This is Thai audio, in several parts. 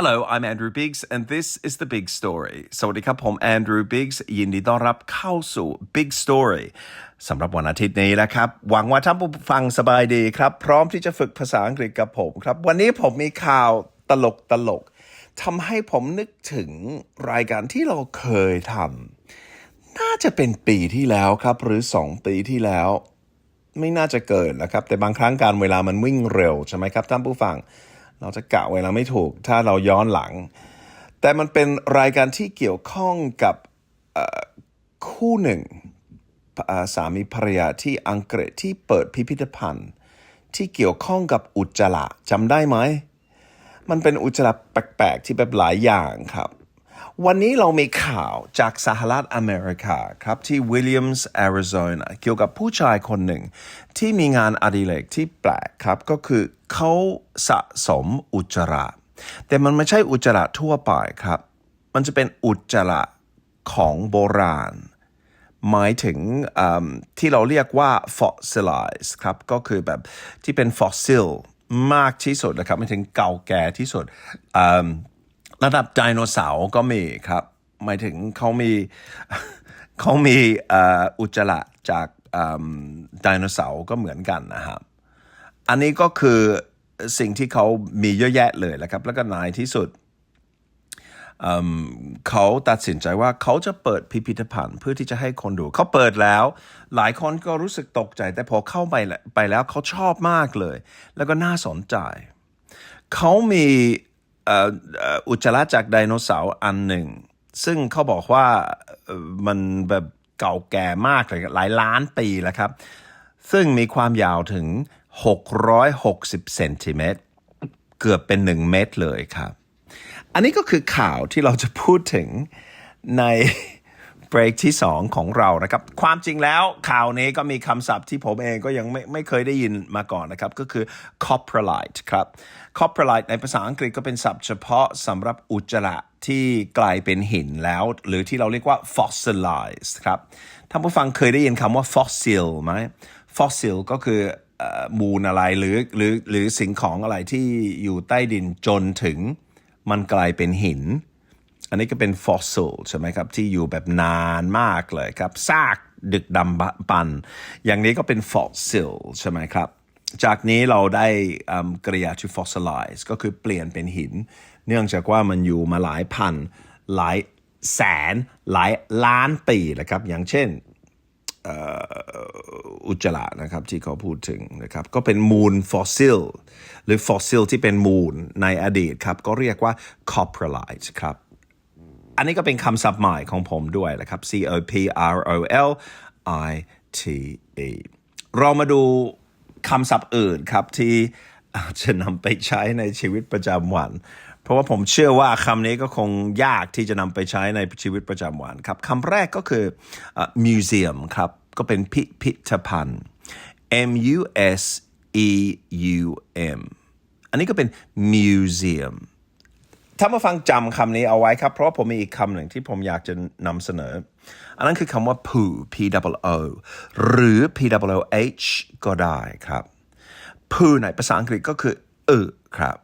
Hello I'm Andrew Biggs and this is the Big Story สวัสดีครับ ผม Andrew Biggs ยินดีต้อนรับเข้าสู่ Big Story สำหรับวันอาทิตย์นี้นะครับ หวังว่าท่านผู้ฟังสบายดีครับ พร้อมที่จะฝึกภาษาอังกฤษกับผมครับ วันนี้ผมมีข่าวตลกตลกทำให้ผมนึกถึงรายการที่เราเคยทำน่าจะเป็นปีที่แล้วครับ หรือ 2 ปีที่แล้ว ไม่น่าจะเกินนะครับ แต่บางครั้งการเวลามันวิ่งเร็วใช่ไหมครับท่านผู้ฟัง เราจะกะเวลาไม่ถูก ถ้าเราย้อนหลัง แต่มันเป็นรายการที่เกี่ยวข้องกับคู่หนึ่งสามีภรรยาที่อังกฤษที่เปิดพิพิธภัณฑ์ ที่เกี่ยวข้องกับอุจจาระจำได้ไหม มันเป็นอุจจาระแปลกๆที่แบบหลายอย่างครับ วันนี้เรามีข่าวจากสหรัฐอเมริกาครับที่วิลเลียมส์แอริโซนาเกี่ยวกับผู้ชายคนหนึ่ง ที่มีงานอดิเรกที่แปลกครับ ก็คือเขาสะสมอุจจาระ แต่มันไม่ใช่อุจจาระทั่วไปครับ มันจะเป็นอุจจาระของโบราณ หมายถึงที่เราเรียกว่า fossilize ครับก็คือแบบที่เป็น fossil มากที่สุดนะครับหมายถึงเก่าแก่ที่สุด ระดับไดโนเสาร์ก็มีครับ หมายถึงเขามีเขามีอุจจาระจากไดโนเสาร์ก็เหมือนกันนะครับ อันนี้ก็คือสิ่งที่เขามีเยอะแยะเลยแหละครับ แล้วก็นายที่สุดเขาตัดสินใจว่าเขาจะเปิดพิพิธภัณฑ์เพื่อที่จะให้คนดู เขาเปิดแล้ว หลายคนก็รู้สึกตกใจ แต่พอเข้าไปแล้วไปแล้วเขาชอบมากเลย แล้วก็น่าสนใจ เขามี อุจจาระจากไดโนเสาร์อันหนึ่ง ซึ่งเขาบอกว่ามันแบบเก่าแก่มากเลยหลายล้านปีแล้วครับ ซึ่งมีความยาวถึง 660เซนติเมตรเกือบเป็น 1 เมตรเลยครับ อันนี้ก็คือข่าวที่เราจะพูดถึงใน เบรกที่ 2 ของเรานะครับ ความจริงแล้วข่าวนี้ก็มีคำศัพท์ที่ผมเองก็ยังไม่ไม่เคยได้ยินมาก่อนนะครับ ก็คือ coprolite ครับ coprolite ในภาษาอังกฤษก็เป็นศัพท์เฉพาะสำหรับอุจจาระที่กลายเป็นหินแล้ว หรือที่เราเรียกว่า fossilized ครับท่านผู้ฟังเคยได้ยินคำว่า fossil ไหม fossil ก็คืออมูลอะไรหรือหรือหรือสิ่งของอะไรที่อยู่ใต้ดินจนถึงมันกลายเป็นหิน อันนี้ก็เป็นฟอสซิลใช่ไหมครับที่อยู่แบบนานมากเลยครับซากดึกดำปัน อย่างนี้ก็เป็นฟอสซิลใช่ไหมครับ จากนี้เราได้กริยาที่ fossilize ก็คือเปลี่ยนเป็นหิน เนื่องจากว่ามันอยู่มาหลายพัน หลายแสน หลายล้านปีนะครับ อย่างเช่นอุจจาระนะครับที่เขาพูดถึงนะครับก็เป็นมูลฟอสซิล หรือฟอสซิลที่เป็นมูลในอดีตครับ ก็เรียกว่า coprolite ครับ อันนี้ก็เป็นคำศัพท์ใหม่ของผมด้วยนะครับ C O P R O L I T E เรามาดูคำศัพท์อื่นครับที่อาจจะนำไปใช้ในชีวิตประจำวัน เพราะว่าผมเชื่อว่าคำนี้ก็คงยากที่จะนำไปใช้ในชีวิตประจำวันครับคำแรกก็คือเอ่อ museum ครับ ก็เป็นพิพิธภัณฑ์ M U S E U M อันนี้ก็เป็น museum ถ้ามาฟังจำคำนี้เอาไว้ครับ เพราะผมมีอีกคำหนึ่งที่ผมอยากจะนำเสนอ อันนั้นคือคำว่า poo p o o หรือ p o o h ก็ได้ครับ poo ในภาษาอังกฤษก็คืออึครับ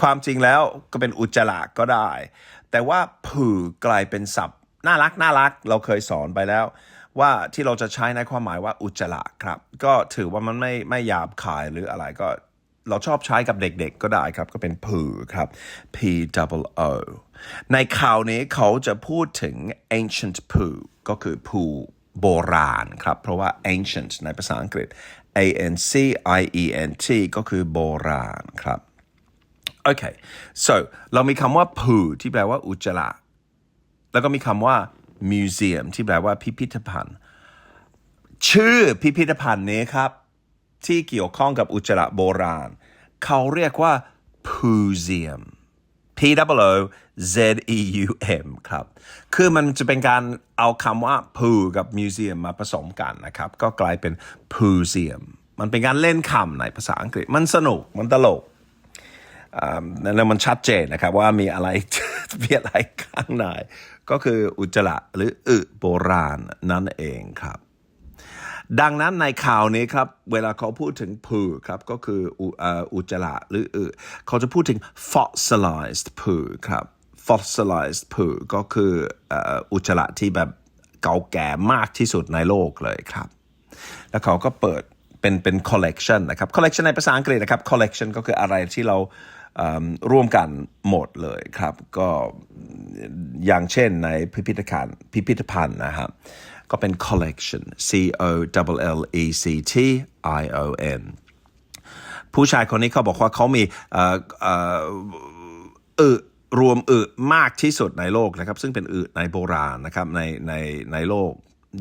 ความจริงแล้วก็เป็นอุจจาระก็ได้ แต่ว่า poo กลายเป็นศัพท์น่ารักน่ารัก เราเคยสอนไปแล้วว่าที่เราจะใช้ในความหมายว่าอุจจาระครับ ก็ถือว่ามันไม่ไม่หยาบคายหรืออะไรก็ เราชอบใช้กับเด็กๆก็ได้ครับ ก็เป็น poo ครับ p o o ในข่าวนี้เขาจะพูดถึง ancient poo ก็คือ poo โบราณครับ เพราะว่า ancient ในภาษาอังกฤษ a n c i e n t ก็คือโบราณครับ โอเค so เรามีคำว่า poo ที่แปลว่าอุจจาระ แล้วก็มีคำว่า museum ที่แปลว่าพิพิธภัณฑ์ ชื่อพิพิธภัณฑ์นี้ครับ ที่เกี่ยวข้องกับอุจจาระโบราณ เขาเรียกว่า Pooseum P O O Z E U M ครับ คือมันจะเป็นการเอาคำว่า poo กับ museum มาผสมกันนะครับ ก็กลายเป็น Pooseum มันเป็นการเล่นคำในภาษาอังกฤษ มันสนุก มันตลกอ่าแล้วมันชัดเจนนะครับว่ามีอะไรมีอะไรข้างใน ก็คืออุจจาระหรืออึโบราณนั่นเองครับ ดังนั้นในข่าวนี้ครับ เวลาเขาพูดถึงพือครับ ก็คืออุอจจาระหรืออึเขาจะพูดถึง fossilized poo ครับ fossilized poo ก็คืออุจจาระที่แบบเก่าแก่มากที่สุดในโลกเลยครับ แล้วเขาก็เปิดเป็นเป็น collection นะครับ collection ในภาษาอังกฤษนะครับ collection ก็คืออะไรที่เรา ร่วมกันหมดเลยครับ ก็อย่างเช่นในพิพิธภัณฑ์พิพิธภัณฑ์นะครับก็เป็น collection C O L L E C T I O N ผู้ชายคนนี้เขาบอกว่าเขามีอึรวมอึมากที่สุดในโลกนะครับ ซึ่งเป็นอึในโบราณนะครับในในในโลก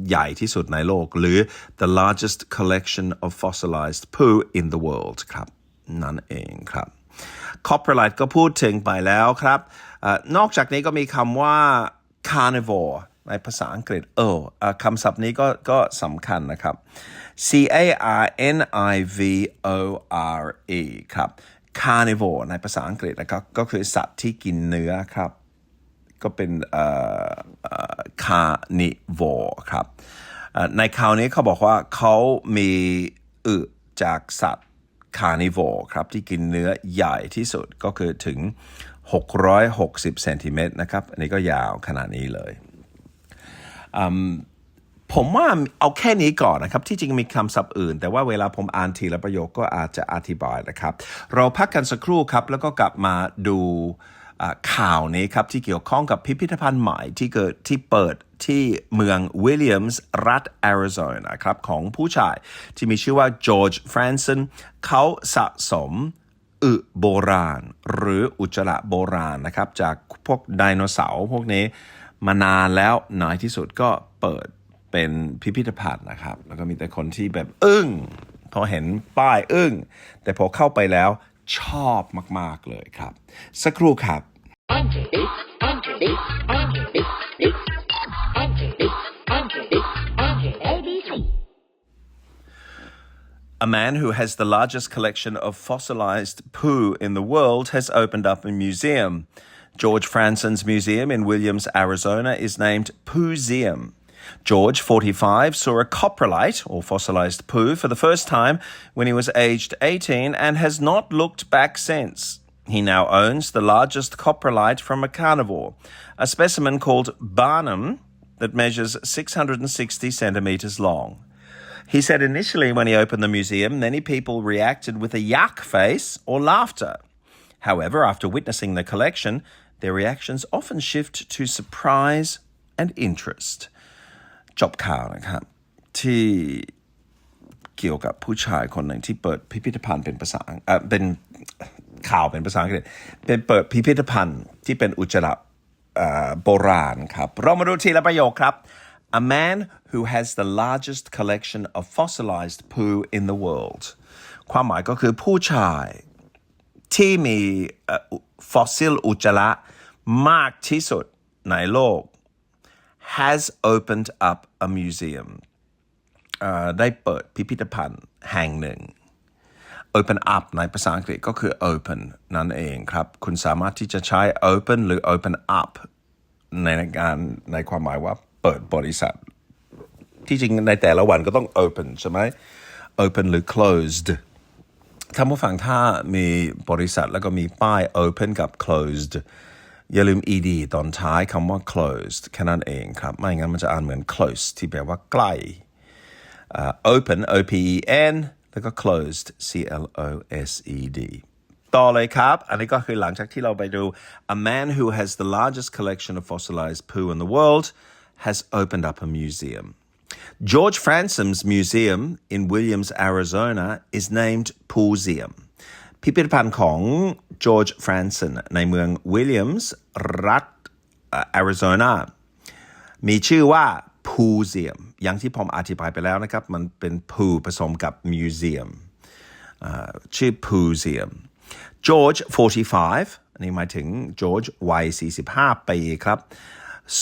ใหญ่ที่สุดในโลก หรือ the largest collection of fossilized poo in the world ครับ นั่นเองครับ coprolite ก็พูดถึงไปแล้วครับอนอกจากนี้ก็มีคำว่า carnivore ในภาษาอังกฤษเออคำศัพท์นี้ก็ก็สำคัญนะครับ C A R N I V O R E ครับ carnivore ในภาษาอังกฤษนะครับก็คือสัตว์ที่กินเนื้อครับ ก็เป็นเอ่อเอ่อ carnivore ครับในคราวนี้เขาบอกว่าเขามีอึจากสัตว์ carnivore ครับที่กินเนื้อใหญ่ที่สุดก็คือถึง 660เซนติเมตรนะครับ อันนี้ก็ยาวขนาดนี้เลยผมว่าเอาแค่นี้ก่อนนะครับ ที่จริงมีคำศัพท์อื่น แต่ว่าเวลาผมอ่านทีละประโยคก็อาจจะอธิบายนะครับ เราพักกันสักครู่ครับ แล้วก็กลับมาดู ข่าวนี้ครับที่เกี่ยวข้องกับพิพิธภัณฑ์ใหม่ที่เกิดที่เปิดที่เมืองวิลเลียมส์รัฐแอริโซนาครับของผู้ชายที่มีชื่อว่าจอร์จแฟรนสันเขาสะสมอึโบราณ หรืออุจจาระโบราณนะครับจากพวกไดโนเสาร์พวกนี้มานานแล้วในที่สุดก็เปิดเป็นพิพิธภัณฑ์นะครับ แล้วก็มีแต่คนที่แบบอึ้งพอเห็นป้ายอึ้งแต่พอเข้าไปแล้ว ชอบมาก ๆ เลยครับ สักครู่ครับ Underneath, underneath, underneath, underneath, underneath, underneath, underneath, ABC. A man who has the largest collection of fossilized poo in the world has opened up a museum. George Franson's museum in Williams, Arizona is named Pooseum. George, 45, saw a coprolite, or fossilized poo, for the first time when he was aged 18 and has not looked back since. He now owns the largest coprolite from a carnivore, a specimen called Barnum that measures 660 centimeters long. He said initially when he opened the museum, many people reacted with a yuck face or laughter. However, after witnessing the collection, their reactions often shift to surprise and interest. จบข่าวนะครับ ที่เกี่ยวกับผู้ชายคนหนึ่งที่เปิดพิพิธภัณฑ์เป็นภาษาเอ่อเป็นข่าวเป็นภาษาอังกฤษเป็นเปิดพิพิธภัณฑ์ที่เป็นอุจจาระโบราณครับ เรามาดูทีละประโยคครับ A man who has the largest collection of fossilized poo in the world ความหมายก็คือผู้ชายที่มีฟอสซิลอุจจาระมากที่สุดในโลก has opened up a museum เอ่อได้เปิดพิพิธภัณฑ์แห่งหนึ่ง open up ในภาษาอังกฤษก็คือ open นั่นเองครับ คุณสามารถที่จะใช้ open หรือ open up ในการในความหมายว่าเปิดบริษัท ที่จริงในแต่ละวันก็ต้อง open ใช่ไหม open หรือ closed ท่านผู้ฟังถ้ามีบริษัทแล้วก็มีป้าย open กับ closed อย่าลืม ed ตอนท้ายคำว่า closed แค่นั้นเองครับ ไม่งั้นมันจะอ่านเหมือน close ที่แปลว่าใกล้ uh, open O P E N แล้วก็ closed C L O S E D ต่อเลยครับ อันนี้ก็คือหลังจากที่เราไปดู a man who has the largest collection of fossilized poo in the world has opened up a museum George Fransom's museum in Williams Arizona is named Pooseum พิพิธภัณฑ์ของ จอร์จฟรานสันในเมืองวิลเลียมส์รัฐแอริโซนามีชื่อว่าพูเซียมอย่างที่ผมอธิบายไปแล้วนะครับ มันเป็นพูผสมกับมิวเซียมชื่อพูเซียมจอร์จ45 อันนี้หมายถึงจอร์จวัย 45 ปีครับ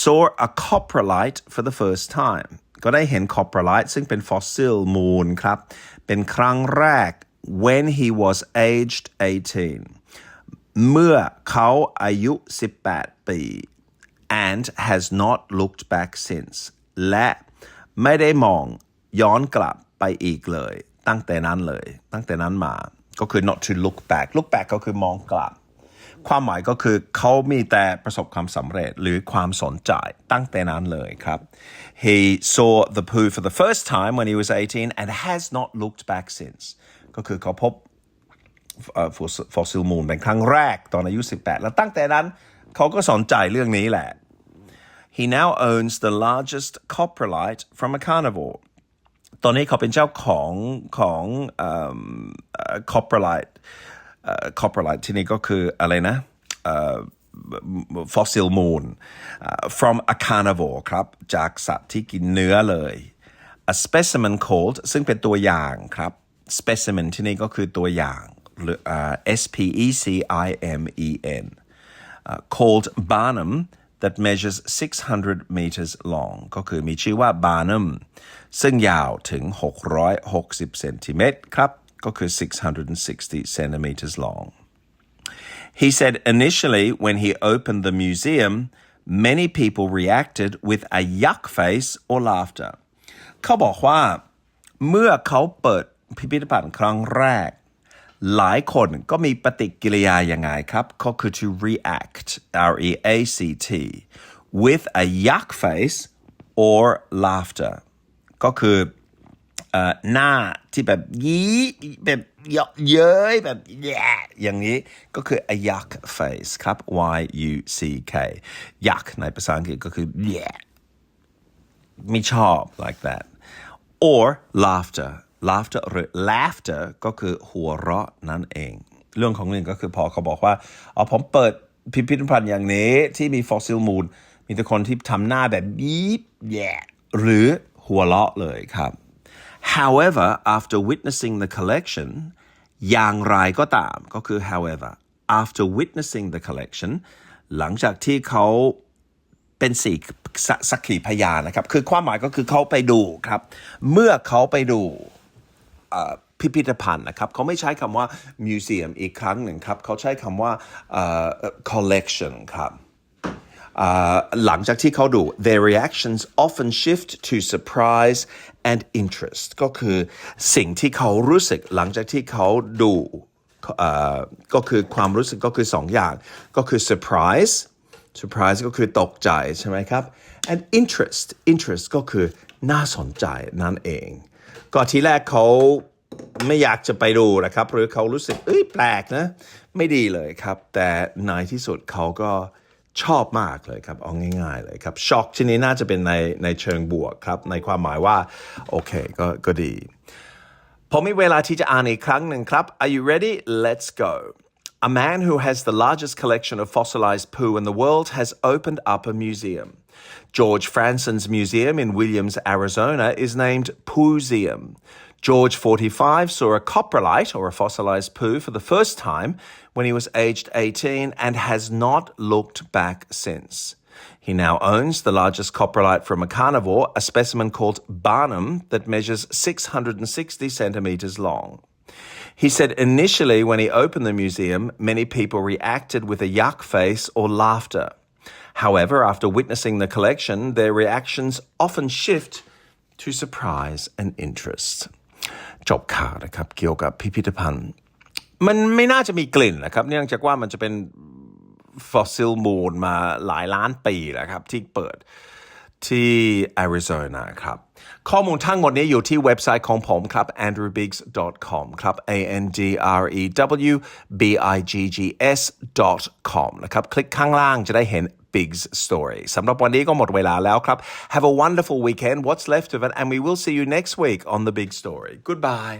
saw a coprolite for the first time ก็ได้เห็น coprolite ซึ่งเป็นฟอสซิลมูลครับ เป็นครั้งแรก when he was aged 18 เมื่อเขาอายุ 18 ปี and has not looked back since และไม่ได้มองย้อนกลับไปอีกเลย ตั้งแต่นั้นเลย ตั้งแต่นั้นมา ก็คือ not to look back look back ก็คือมองกลับ ความหมายก็คือเขามีแต่ประสบความสำเร็จหรือความสนใจตั้งแต่นั้นเลยครับ he saw the poo for the first time when he was 18 and has not looked back since ก็คือเขาพบ ฟอสซิลมูนเป็นครั้งแรกตอนอายุ 18 แล้วตั้งแต่นั้นเขาก็สนใจเรื่องนี้แหละ he now owns the largest coprolite from a carnivore ตอนนี้เขาเป็นเจ้าของของ coprolite coprolite ที่นี่ก็คืออะไรนะเอ่อ fossil moon from a carnivore ครับ จากสัตว์ที่กินเนื้อเลย a specimen called ซึ่งเป็นตัวอย่างครับ specimen ที่นี่ก็คือตัวอย่าง หรืออ่า S P E C I M E N uh, called Barnum that measures 600 meters long ก็คือมีชื่อว่า Barnum ซึ่งยาวถึง 660 เซนติเมตรครับ ก็คือ 660 centimeters long He said initially when he opened the museum many people reacted with a yuck face or laughter เขาบอกว่าเมื่อเขาเปิดพิพิธภัณฑ์ครั้งแรก หลายคนก็มีปฏิกิริยายังไงครับก็คือ to react R E A C T with a yuck face or laughter ก็คือหน้าที่แบบยี้แบบเยาะเย้ยแบบแย่อย่างนี้ก็คือ a yuck face ครับ Y U C K yuck ในภาษาอังกฤษก็คือแย่ไม่ชอบ like that or laughter laughter หรือ laughter ก็คือหัวเราะนั่นเอง เรื่องของเรื่งก็คือพอเขาบอกว่าอ๋อผมเปิดพิพิธภัณฑ์อย่างนี้ที่มีฟอสซิลมูล มีแต่คนที่ทำหน้าแบบบีบแย่หรือหัวเราะเลยครับ however after witnessing the collection อย่างไรก็ตามก็คือ however after witnessing the collection หลังจากที่เขาเป็นสี่สักขีพยานนะครับ คือความหมายก็คือเขาไปดูครับ เมื่อเขาไปดู พิพิธภัณฑ์นะครับเขาไม่ใช้คำว่า museum อีกครั้งหนึ่งครับเขาใช้คำว่า collection ครับหลังจากที่เขาดู their reactions often shift to surprise and interest ก็คือสิ่งที่เขารู้สึกหลังจากที่เขาดูก็คือความรู้สึกก็คือสองอย่างก็คือ surprise surprise ก็คือตกใจใช่ไหมครับ and interest interest ก็คือน่าสนใจนั่นเอง ก็ทีแรกเขาไม่อยากจะไปดูนะครับ หรือเขารู้สึกเอ้ยแปลกนะ ไม่ดีเลยครับ แต่ในที่สุดเขาก็ชอบมากเลยครับ เอาง่าย ๆ เลยครับช็อกทีนี้น่าจะเป็นในในเชิงบวกครับ ในความหมายว่า โอเคก็ก็ดี ผมมีเวลาที่จะอ่านอีกครั้งหนึ่งครับ Are you ready? Let's go. A man who has the largest collection of fossilized poo in the world has opened up a museum. George Franson's museum in Williams, Arizona is named Pooseum. George, 45, saw a coprolite or a fossilized poo for the first time when he was aged 18 and has not looked back since. He now owns the largest coprolite from a carnivore, a specimen called Barnum that measures 660 centimeters long. He said initially when he opened the museum, many people reacted with a yuck face or laughter. However, after witnessing the collection, their reactions often shift to surprise and interest. จบข่าวนะครับเกี่ยวกับพิพิธภัณฑ์ มันไม่น่าจะมีกลิ่นนะครับ เนื่องจากว่ามันจะเป็นฟอสซิลมูนมาหลายล้านปีแล้วครับ ที่เปิดที่แอริโซนาครับ ข้อมูลทั้งหมดนี้อยู่ที่เว็บไซต์ของผมครับ andrewbiggs.com ครับ a n d r e w b i g g s com นะครับ คลิกข้างล่างจะได้เห็น Big's story สำหรับวันนี้ก็หมดเวลาแล้วครับ Have a wonderful weekend what's left of it and we will see you next week on the big story goodbye